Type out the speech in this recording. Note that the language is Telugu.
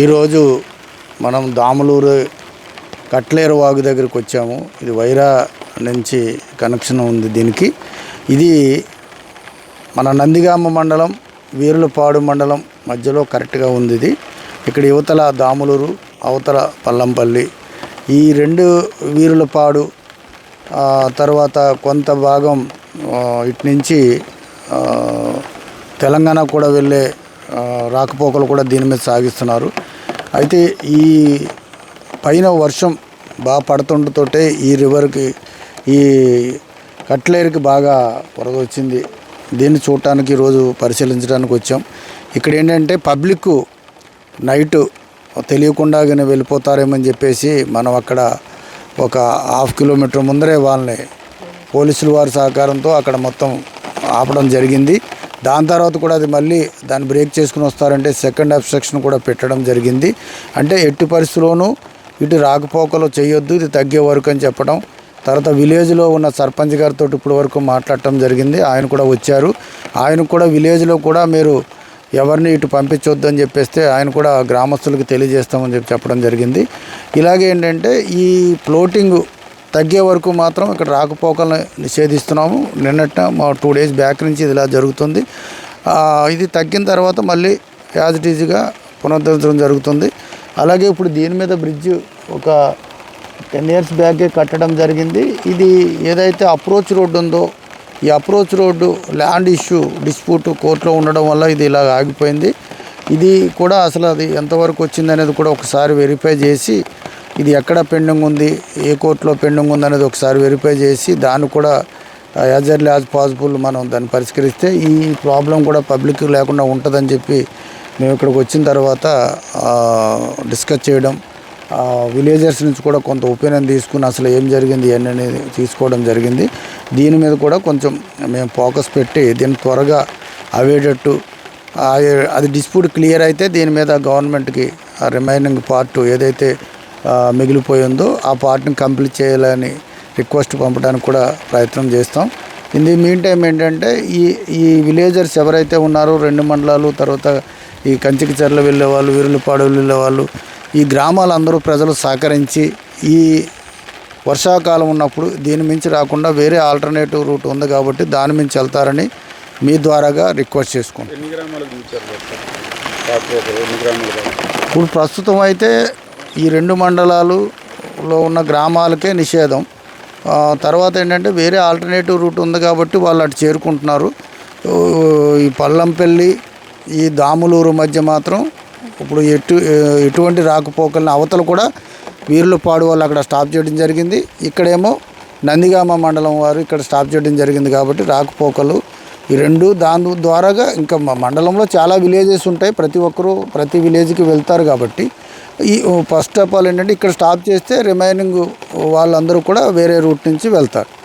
ఈరోజు మనం దాములూరు కట్లేరు వాగు దగ్గరికి వచ్చాము. ఇది వైరా నుంచి కనెక్షన్ ఉంది దీనికి. ఇది మన నందిగామ మండలం వీరులపాడు మండలం మధ్యలో కరెక్ట్గా ఉంది ఇది. ఇక్కడ యువతల దాములూరు అవతల పల్లంపల్లి. ఈ రెండు వీరులపాడు తర్వాత కొంత భాగం ఇటు నుంచి తెలంగాణ కూడా వెళ్ళే రాకపోకలు కూడా దీని మీద సాగిస్తున్నారు. అయితే ఈ పైన వర్షం బాగా పడుతుండతోటే ఈ రివర్కి ఈ కట్లేరుకి బాగా వరద వచ్చింది. దీన్ని చూడటానికి ఈరోజు పరిశీలించడానికి వచ్చాం. ఇక్కడ ఏంటంటే పబ్లిక్ నైట్ తెలియకుండానే వెళ్ళిపోతారేమని చెప్పేసి మనం అక్కడ ఒక హాఫ్ కిలోమీటర్ ముందరే వాళ్ళని పోలీసుల వారి సహకారంతో అక్కడ మొత్తం ఆపడం జరిగింది. దాని తర్వాత కూడా అది మళ్ళీ దాన్ని బ్రేక్ చేసుకుని వస్తారంటే సెకండ్ అబ్స్ట్రక్షన్ కూడా పెట్టడం జరిగింది. అంటే ఎట్టి పరిస్థితుల్లోనూ ఇటు రాకపోకలు చేయొద్దు ఇది తగ్గే వరకు అని చెప్పడం. తర్వాత విలేజ్లో ఉన్న సర్పంచ్ గారితో ఇప్పటి వరకు మాట్లాడటం జరిగింది. ఆయన కూడా వచ్చారు. ఆయన కూడా విలేజ్లో కూడా మీరు ఎవరిని ఇటు పంపించొద్దు అని చెప్పేస్తే ఆయన కూడా గ్రామస్తులకు తెలియజేస్తామని చెప్పి చెప్పడం జరిగింది. ఇలాగే ఏంటంటే ఈ ఫ్లోటింగ్ తగ్గే వరకు మాత్రం ఇక్కడ రాకపోకలను నిషేధిస్తున్నాము. నిన్నట మా టూ డేస్ బ్యాక్ నుంచి ఇది ఇలా జరుగుతుంది. ఇది తగ్గిన తర్వాత మళ్ళీ యాజ్ ఇట్ ఈజ్గా పునరుద్ధరించడం జరుగుతుంది. అలాగే ఇప్పుడు దీని మీద బ్రిడ్జ్ ఒక టెన్ ఇయర్స్ బ్యాకే కట్టడం జరిగింది. ఇది ఏదైతే అప్రోచ్ రోడ్డు ఉందో ఈ approach road land issue dispute కోర్టులో ఉండడం వల్ల ఇది ఇలా ఆగిపోయింది. ఇది కూడా అసలు అది ఎంతవరకు వచ్చింది అనేది కూడా ఒకసారి వెరిఫై చేసి ఇది ఎక్కడ పెండింగ్ ఉంది ఏ కోర్టులో పెండింగ్ ఉంది అనేది ఒకసారి వెరిఫై చేసి దాన్ని కూడా యాజ్ ఎర్లీ యాజ్ పాసిబుల్ మనం దాన్ని పరిష్కరిస్తే ఈ ప్రాబ్లం కూడా పబ్లిక్ లేకుండా ఉంటుందని చెప్పి మేము ఇక్కడికి వచ్చిన తర్వాత డిస్కస్ చేయడం విలేజర్స్ నుంచి కూడా కొంత ఒపీనియన్ తీసుకుని అసలు ఏం జరిగింది ఇవన్నీ అనేది తీసుకోవడం జరిగింది. దీని మీద కూడా కొంచెం మేము ఫోకస్ పెట్టి దీన్ని త్వరగా అవేటట్టు అది డిస్ప్యూట్ క్లియర్ అయితే దీని మీద గవర్నమెంట్కి ఆ రిమైనింగ్ పార్ట్ ఏదైతే మిగిలిపోయిందో ఆ పార్ట్ని కంప్లీట్ చేయాలని రిక్వెస్ట్ పంపడానికి కూడా ప్రయత్నం చేస్తాం. ఇన్ ది మీన్ టైం ఏంటంటే ఈ ఈ విలేజర్స్ ఎవరైతే ఉన్నారో రెండు మండలాలు తర్వాత ఈ కంచికి చెర్ల వెళ్ళే వాళ్ళు వీరులపాడు వెళ్ళే వాళ్ళు ఈ గ్రామాలందరూ ప్రజలు సహకరించి ఈ వర్షాకాలం ఉన్నప్పుడు దీని మించి రాకుండా వేరే ఆల్టర్నేటివ్ రూట్ ఉంది కాబట్టి దాని మించి వెళ్తారని మీ ద్వారాగా రిక్వెస్ట్ చేసుకుంటాం. ఇప్పుడు ప్రస్తుతం అయితే ఈ రెండు మండలాలులో ఉన్న గ్రామాలకే నిషేధం. తర్వాత ఏంటంటే వేరే ఆల్టర్నేటివ్ రూట్ ఉంది కాబట్టి వాళ్ళు అటు చేరుకుంటున్నారు. ఈ పల్లంపల్లి ఈ దాములూరు మధ్య మాత్రం ఇప్పుడు ఎటు ఎటువంటి రాకపోకల్ని అవతలు కూడా వీరులపాడు వాళ్ళు అక్కడ స్టాప్ చేయడం జరిగింది. ఇక్కడేమో నందిగామ మండలం వారు ఇక్కడ స్టాప్ చేయడం జరిగింది కాబట్టి రాకపోకలు ఈ రెండు దాని ద్వారాగా ఇంకా మా మండలంలో చాలా విలేజెస్ ఉంటాయి. ప్రతి ఒక్కరూ ప్రతి విలేజ్కి వెళ్తారు కాబట్టి ఈ ఫస్ట్ ఆఫ్ ఆల్ ఏంటంటే ఇక్కడ స్టాప్ చేస్తే రిమైనింగ్ వాళ్ళందరూ కూడా వేరే రూట్ నుంచి వెళ్తారు.